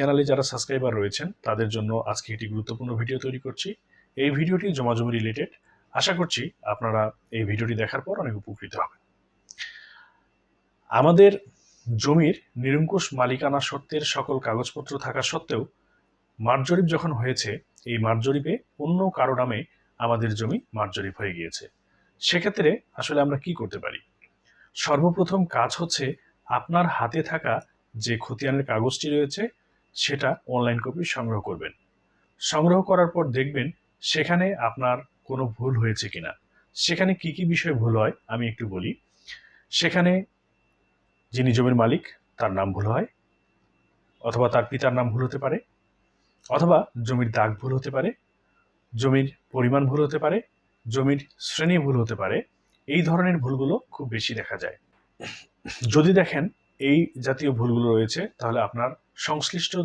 চ্যানেলে যারা সাবস্ক্রাইবার রয়েছেন, তাদের জন্য আজকে একটি গুরুত্বপূর্ণ ভিডিও তৈরি করছি। এই ভিডিওটি জমাজমি রিলেটেড আশা করছি আপনারা এই ভিডিওটি দেখার পর অনেক উপকৃত হবেন। আমাদের জমির নিরঙ্কুশ মালিকানা সত্ত্বের সকল কাগজপত্র থাকা সত্ত্বেও, মার্জরিপ যখন হয়েছে, এই মার্জরিপে অন্য কারও নামে আমাদের জমি মার্জরিপ হয়ে গিয়েছে। সেক্ষেত্রে আসলে আমরা কি করতে পারি? সর্বপ্রথম কাজ হচ্ছে আপনার হাতে থাকা যে খতিয়ানের কাগজটি রয়েছে সেটা অনলাইন কপি সংগ্রহ করবেন। সংগ্রহ করার পর দেখবেন সেখানে আপনার কোনো ভুল হয়েছে কিনা। সেখানে কি কি বিষয়ে ভুল হয় আমি একটু বলি। সেখানে যিনি জমির মালিক, তার নাম ভুল হয়, অথবা তার পিতার নাম ভুল হতে পারে, অথবা জমির দাগ ভুল হতে পারে, জমির পরিমাণ ভুল হতে পারে, জমির শ্রেণি ভুল হতে পারে, এই ধরনের ভুলগুলো খুব বেশি দেখা যায়। যদি দেখেন এই জাতীয় ভুলগুলো রয়েছে, তাহলে আপনার সংশ্লিষ্ট যে